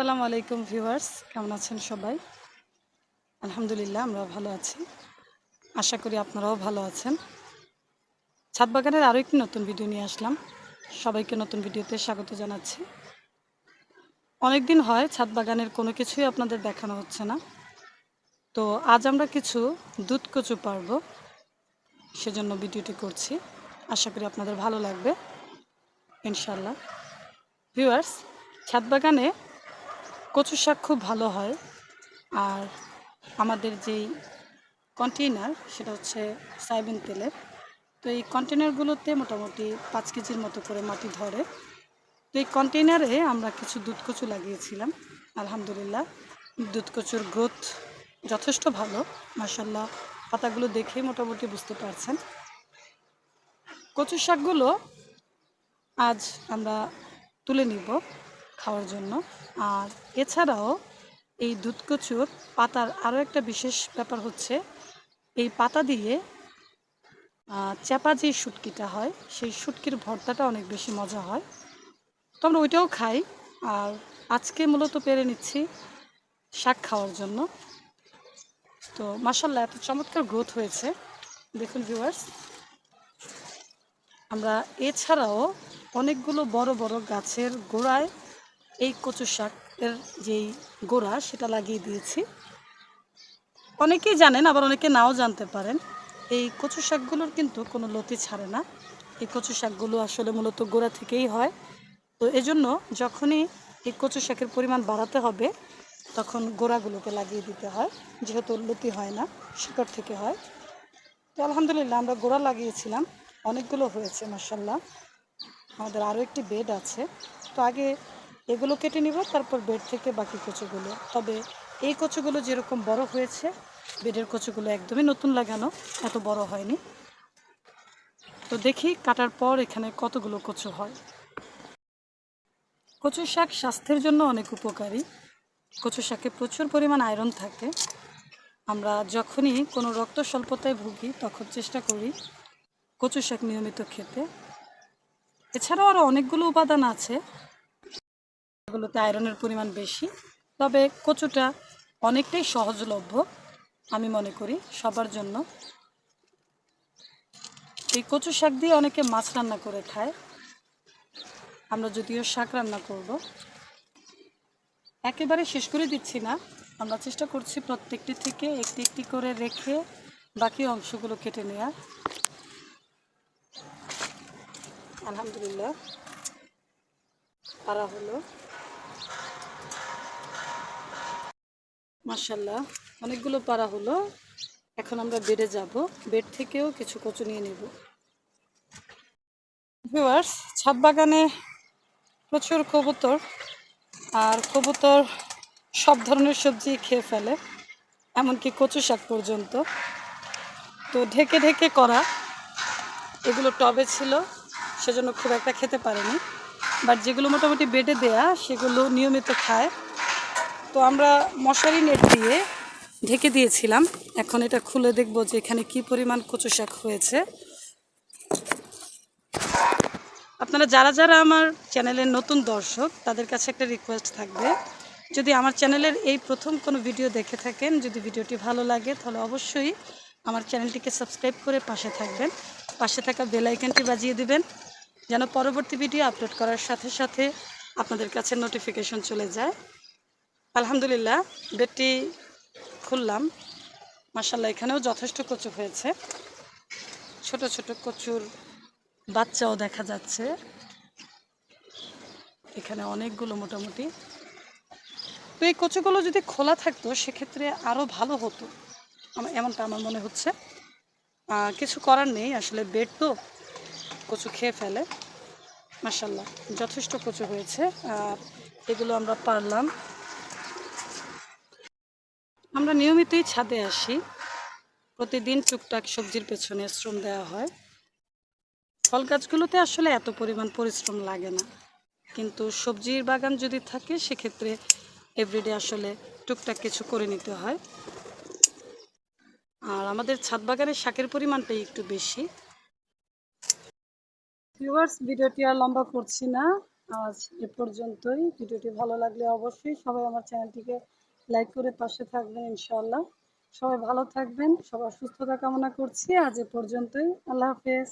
আসসালামু আলাইকুম ভিউয়ার্স, কেমন আছেন সবাই? আলহামদুলিল্লাহ, আমরা ভালো আছি। আশা করি আপনারাও ভালো আছেন। ছাদ বাগানের আরও একটি নতুন ভিডিও নিয়ে আসলাম। সবাইকে নতুন ভিডিওতে স্বাগত জানাচ্ছি। অনেক দিন হয় ছাদ বাগানের কোনো কিছুই আপনাদের দেখানো হচ্ছে না। তো আজ আমরা কিছু দুধ কচু পারব। সেজন্য ভিডিওটি করছি। আশা করি আপনাদের ভালো লাগবে। ইনশাল্লাহ ভিউয়ার্স ছাদ বাগানে কচু শাক খুব ভালো হয়। আর আমাদের যেই কন্টেইনার সেটা হচ্ছে সয়াবিন তেলের তো এই কন্টেনারগুলোতে মোটামুটি পাঁচ কেজির মতো করে মাটি ধরে। তো এই কন্টেইনারে আমরা কিছু দুধ কচু লাগিয়েছিলাম। আলহামদুলিল্লাহ, দুধ কচুর গ্রোথ যথেষ্ট ভালো। মাসাল্লাহ পাতাগুলো দেখেই মোটামুটি বুঝতে পারছেন। কচু শাকগুলো আজ আমরা তুলে নিব। খাওয়ার জন্য। আর এছাড়াও এই দুধ কচুর পাতার আরও একটা বিশেষ ব্যাপার হচ্ছে, এই পাতা দিয়ে চ্যাপা যে শুটকিটা হয়, সেই শুটকির ভর্তাটা অনেক বেশি মজা হয়। তো আমরা ওইটাও খাই। আর আজকে মূলত পেরে নিচ্ছি শাক খাওয়ার জন্য। তো মাসাল্লাহ এত চমৎকার গ্রোথ হয়েছে। দেখুন ভিউয়ার্স আমরা এছাড়াও অনেকগুলো বড় বড় গাছের গোড়ায় এই কচু শাকের যেই গোড়া, সেটা লাগিয়ে দিয়েছি। অনেকেই জানেন, আবার অনেকে নাও জানতে পারেন, এই কচু শাকগুলোর কিন্তু কোনো লতি ছাড়ে না। এই কচু শাকগুলো আসলে মূলত গোড়া থেকেই হয়। তো এজন্য যখনই এই কচু শাকের পরিমাণ বাড়াতে হবে, তখন গোড়াগুলোকে লাগিয়ে দিতে হয়। যেহেতু লতি হয় না, শিকড় থেকে হয়। তো আলহামদুলিল্লাহ, আমরা গোড়া লাগিয়েছিলাম। অনেকগুলো হয়েছে মার্শাল্লাহ আমাদের আরও একটি বেড আছে। তো আগে এগুলো কেটে নিব, তারপর বেড থেকে বাকি কচুগুলো। তবে এই কচুগুলো যেরকম বড় হয়েছে, বেডের কচুগুলো একদমই নতুন লাগানো, এত বড় হয়নি। তো দেখি কাটার পর এখানে কতগুলো কচু হয়। কচু শাক স্বাস্থ্যের জন্য অনেক উপকারী। কচু শাকে প্রচুর পরিমাণ আয়রন থাকে। আমরা যখনই কোনো রক্ত স্বল্পতায় ভুগি, তখন চেষ্টা করি কচু শাক নিয়মিত খেতে। এছাড়াও আরও অনেকগুলো উপাদান আছে। এগুলোতে আয়রনের পরিমাণ বেশি, তবে কচুটা অনেকটাই সহজলভ্য, আমি মনে করি, সবার জন্য। এই কচু শাক দিয়ে অনেকে মাছ রান্না করে খায়। আমরা যদিও শাক রান্না করব। একেবারে শেষ করে দিচ্ছি না। আমরা চেষ্টা করছি প্রত্যেকটি থেকে একটি একটি করে রেখে বাকি অংশগুলো কেটে নেওয়ার আলহামদুলিল্লাহ। পারা হলো। মার্শাল্লাহ অনেকগুলো পারা হলো। এখন আমরা বেডে যাব। বেড থেকেও কিছু কচু নিয়ে নেব। ভিউয়ার্স ছাদ বাগানে প্রচুর কবুতর আর কবুতর সব ধরনের সবজি খেয়ে ফেলে, এমনকি কচু শাক পর্যন্ত। তো ঢেকে ঢেকে করা, এগুলো টবে ছিল, সেজন্য খুব একটা খেতে পারেনি। বাট যেগুলো মোটামুটি বেডে দেয়া, সেগুলো নিয়মিত খায়। তো আমরা মশারি নেট দিয়ে ঢেকে দিয়েছিলাম। এখন এটা খুলে দেখব যে এখানে কি পরিমাণ কচু শাক হয়েছে। আপনারা যারা যারা আমার চ্যানেলের নতুন দর্শক, তাদের কাছে একটা রিকোয়েস্ট থাকবে। যদি আমার চ্যানেলের এই প্রথম কোনো ভিডিও দেখে থাকেন, যদি ভিডিওটি ভালো লাগে, তাহলে অবশ্যই আমার চ্যানেলটিকে সাবস্ক্রাইব করে পাশে থাকবেন। পাশে থাকা বেল আইকনটি বাজিয়ে দিবেন, যেন পরবর্তী ভিডিও আপলোড করার সাথে সাথে আপনাদের কাছে নোটিফিকেশন চলে যায়। আলহামদুলিল্লাহ, বেডটি খুললাম। মাসাল্লাহ এখানেও যথেষ্ট কচু হয়েছে। ছোট ছোট কচুর বাচ্চাও দেখা যাচ্ছে। এখানে অনেকগুলো মোটামুটি। তো এই কচুগুলো যদি খোলা থাকতো, সেক্ষেত্রে আরও ভালো হতো। আমার এমনটা আমার মনে হচ্ছে। কিছু করার নেই, আসলে বেড তো কচু খেয়ে ফেলে। মাসাল্লাহ যথেষ্ট কচু হয়েছে। আর এগুলো আমরা পারলাম। আমরা নিয়মিতই ছাদে আসি। প্রতিদিন টুকটাক সবজির পেছনে শ্রম দেওয়া হয়। ফল গাছগুলোতে আসলে এত পরিমাণ পরিশ্রম লাগে না। কিন্তু সবজির বাগান যদি থাকে, সেক্ষেত্রে এভরিডে আসলে টুকটাক কিছু করে নিতে হয়। আর আমাদের ছাদ বাগানের শাকের পরিমাণটাই একটু বেশি। ভিউয়ার্স ভিডিওটি আর লম্বা করছি না। আজ এ পর্যন্তই। ভিডিওটি ভালো লাগলে অবশ্যই সবাই আমার চ্যানেলটিকে লাইক করে পাশে থাকবেন ইনশাল্লাহ সবাই ভালো থাকবেন, সবার সুস্থতা কামনা করছি। আজ এ পর্যন্তই। আল্লাহ হাফেজ।